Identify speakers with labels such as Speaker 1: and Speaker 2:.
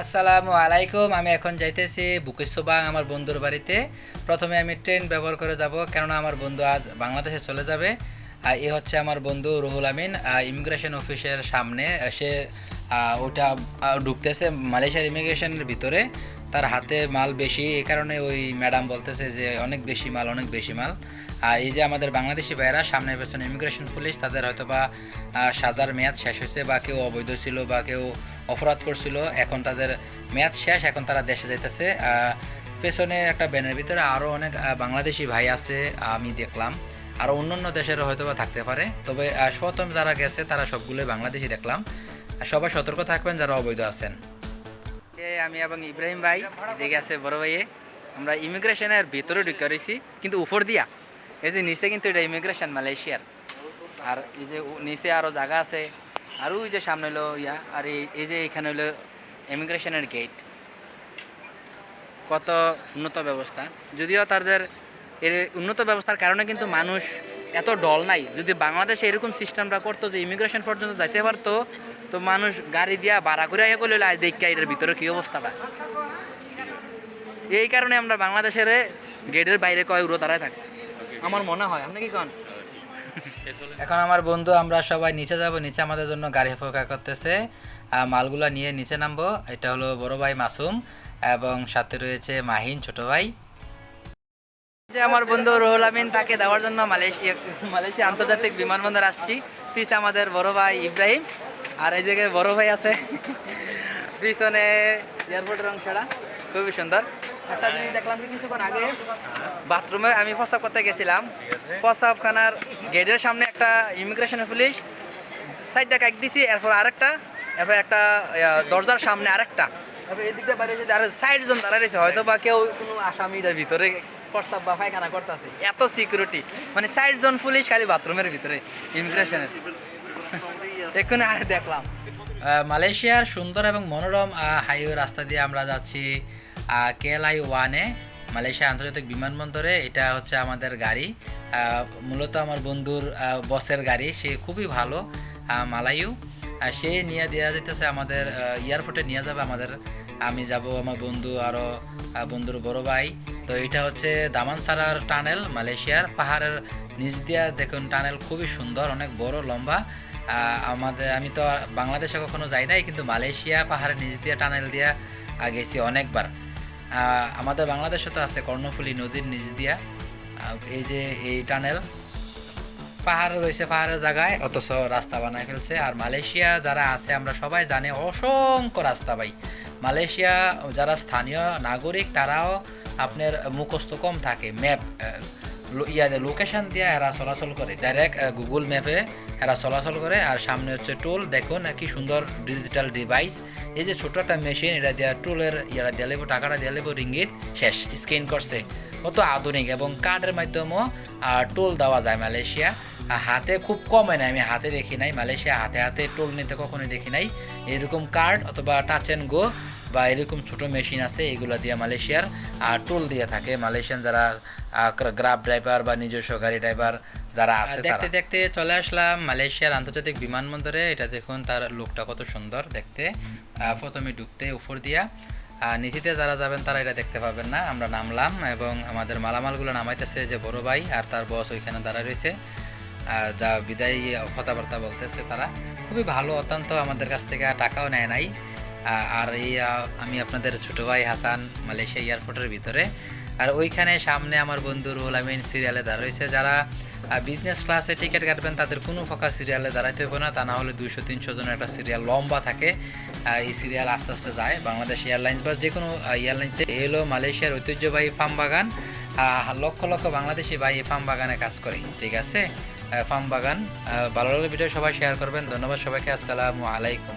Speaker 1: আসসালামু আলাইকুম, আমি এখন যাইতেছি বুকেশ্ববাং আমার বন্ধুর বাড়িতে। প্রথমে আমি ট্রেন ব্যবহার করে যাব, কেননা আমার বন্ধু আজ বাংলাদেশে চলে যাবে। আর এ হচ্ছে আমার বন্ধু রুহুল আমিন ইমিগ্রেশন অফিসের সামনে সে ওটা ঢুকতেছে মালয়েশিয়ার ইমিগ্রেশনের ভিতরে। তার হাতে মাল বেশি এই কারণে ওই ম্যাডাম বলতেছে যে অনেক বেশি মাল, অনেক বেশি মাল। আর এই যে আমাদের বাংলাদেশি ভাইয়েরা সামনে পেছনে ইমিগ্রেশন পুলিশ তাদের হয়তো বা সাজার মেয়াদ শেষ হয়েছে বা কেউ অবৈধ ছিল বা কেউ অপরাধ করছিল, এখন তাদের মেয়াদ শেষ, এখন তারা দেশে যাইতেছে। পেছনে একটা ব্যানের ভিতরে আরও অনেক বাংলাদেশি ভাই আছে, আমি দেখলাম। আরও অন্য অন্য দেশেরও হয়তো বা থাকতে পারে, তবে প্রথম যারা গেছে, তারা সবগুলোই বাংলাদেশি দেখলাম। সবাই সতর্ক থাকবেন যারা অবৈধ আছেন। আমি এবং ইব্রাহিম ভাই এদিকে আছে বড় ভাইয়ে। আমরা ইমিগ্রেশনের ভিতরে ঢুকে রয়েছি, কিন্তু উপর দিয়া। এই যে নিচে কিন্তু এটা ইমিগ্রেশন, মালয়েশিয়ার। আর এই যে নিচে আরও জায়গা আছে। আর ওই যে সামনে হলো ইয়া, আর এই যে এখানে হলো ইমিগ্রেশনের গেট কত উন্নত ব্যবস্থা। যদিও তাদের এর উন্নত ব্যবস্থার কারণে কিন্তু মানুষ এত ডল নাই। যদি বাংলাদেশে এরকম সিস্টেমটা করতো যে ইমিগ্রেশন পর্যন্ত যাইতে পারতো তো মানুষ গাড়ি দিয়া ভাড়া করে ইয়ে করলে আজ দেখি এটার ভিতরে কী অবস্থাটা। এই কারণে আমরা বাংলাদেশের গেটের বাইরে কয় উড়ো দাঁড়ায় থাকি। আমার মনে হয় আপনি কি কন? এখন আমার বন্ধু আমরা সবাই নিচে যাব নিচে আমাদের জন্য গাড়ি অপেক্ষা করতেছে। আর মালগুলা নিয়ে নিচে নামবো। এটা হলো বড় ভাই মাসুম এবং সাথে রয়েছে মাহিন ছোট ভাই। যে আমার বন্ধু রুহুল আমিন তাকে দেওয়ার জন্য মালয়েশিয়া মালয়েশিয়া আন্তর্জাতিক বিমানবন্দর আসছি। পিছে আমাদের বড় ভাই ইব্রাহিম। আর এই জায়গায় বড় ভাই আছে। পিছনে এয়ারপোর্টের অংশটা খুবই সুন্দর। একটা জিনিস দেখলাম কি কিছুক্ষণ আগে বাথরুমে আমি প্রস্তাব করতে গেছিলাম। প্রস্তাবখানার গেটের সামনে একটা ইমিগ্রেশনের পুলিশ সাইডটা কাক দিছি এরপর আরেকটা এরপর একটা দরজার সামনে আরেকটা। তারপর এই দিকটা বাইরে আর সাইড জন দাঁড়া রয়েছে হয়তো বা কেউ কোনো আসামিটার ভিতরে প্রস্তাব বা পায়খানা করতেছে। এত সিকিউরিটি মানে সাইড জন পুলিশ খালি বাথরুমের ভিতরে ইমিগ্রেশনের এক্ষুনি আর দেখলাম। মালয়েশিয়ার সুন্দর এবং মনোরম হাইওয়ে রাস্তা দিয়ে আমরা যাচ্ছি কেএলআই ওয়ানে, মালয়েশিয়া আন্তর্জাতিক বিমানবন্দরে। এটা হচ্ছে আমাদের গাড়ি। মূলত আমার বন্ধুর বসের গাড়ি। সে খুবই ভালো মালায়ু। সে নিয়ে দেওয়া যেতেছে আমাদের এয়ারপোর্টে নিয়ে যাবে আমাদের। আমি যাব আমার বন্ধু আরও বন্ধুর বড় ভাই। তো এটা হচ্ছে দামানসারার টানেল, মালয়েশিয়ার পাহাড়ের নিচ দিয়া। দেখুন, টানেল খুবই সুন্দর, অনেক বড়, লম্বা। আমাদের আমি তো বাংলাদেশে কখনো যাই নাই, কিন্তু মালয়েশিয়া পাহাড়ের নিচ দিয়ে, টানেল দিয়া গেছি অনেকবার। আমাদের বাংলাদেশে তো আছে কর্ণফুলী নদীর নিচ দিয়া। এই যে এই টানেল, পাহাড় রয়েছে পাহাড়ের জায়গায়, অথচ রাস্তা বানায় ফেলছে। আর মালয়েশিয়া যারা আছে, আমরা সবাই জানি অসংখ্য রাস্তা ভাই। মালয়েশিয়া যারা স্থানীয় নাগরিক, তারাও আপনার মুখস্থ কম থাকে, ম্যাপ ইয়াদের লোকেশন দিয়ে এরা চলাচল করে। ডাইরেক্ট গুগল ম্যাপে এরা চলাচল করে। আর সামনে হচ্ছে টোল দেখুন কি সুন্দর ডিজিটাল ডিভাইস এই যে ছোট একটা মেশিন এটা দেওয়া টোলের ইয়ারা দিয়ে লেবো, টাকাটা দিয়ে লেবো রিঙ্গিত শেষ স্ক্যান করছে। কত আধুনিক এবং কার্ডের মাধ্যমেও টোল দেওয়া যায় মালয়েশিয়া। হাতে খুব কমে নাই, আমি হাতে দেখি নাই। মালয়েশিয়া হাতে হাতে টোল নিতে কখনোই দেখি নাই। এরকম কার্ড অথবা টাচ অ্যান্ড গো বা এরকম ছোট মেশিন আছে এগুলো দিয়ে মালয়েশিয়ার আর টোল দিয়ে থাকে। মালয়েশিয়ান যারা গ্রাব ড্রাইভার বা নিজস্ব গাড়ি ড্রাইভার যারা আছে দেখতে দেখতে চলে আসলাম মালয়েশিয়ার আন্তর্জাতিক বিমানবন্দরে। এটা দেখুন তার লুকটা কত সুন্দর দেখতে। প্রথমে ঢুকতে উপর দিয়া। আর নিচেতে যারা যাবেন তারা এটা দেখতে পাবেন না। আমরা নামলাম এবং আমাদের মালামালগুলো নামাইতেছে যে বড় ভাই আর তার বস ওইখানে দাঁড়ায় রয়েছে। আর যা বিদায়ী কথাবার্তা বলতেছে তারা। খুবই ভালো অত্যন্ত আমাদের কাছ থেকে টাকাও নেয় নাই। আর এই আমি আপনাদের ছোট ভাই হাসান মালয়েশিয়া এয়ারপোর্টের ভিতরে। আর ওইখানে সামনে আমার বন্ধু রুহুল আমিন সিরিয়ালে দাঁড়া রয়েছে। যারা বিজনেস ক্লাসে টিকিট কাটবেন, তাদের কোনো প্রকার সিরিয়ালে দাঁড়াইতে হবে না। তা না হলে দুইশো, তিনশো জনের একটা সিরিয়াল লম্বা থাকে। এই সিরিয়াল আস্তে আস্তে যায়। বাংলাদেশ এয়ারলাইন্স বা যে কোনো এয়ারলাইন্সে এই হলো মালয়েশিয়ার ঐতিহ্যবাহী ফার্ম বাগান। লক্ষ লক্ষ বাংলাদেশি ভাই এই ফার্ম বাগানে কাজ করে। ঠিক আছে? ফার্ম বাগান। ভালো লাগলে ভিডিও সবাই শেয়ার করবেন। ধন্যবাদ সবাইকে। আসসালামু আলাইকুম।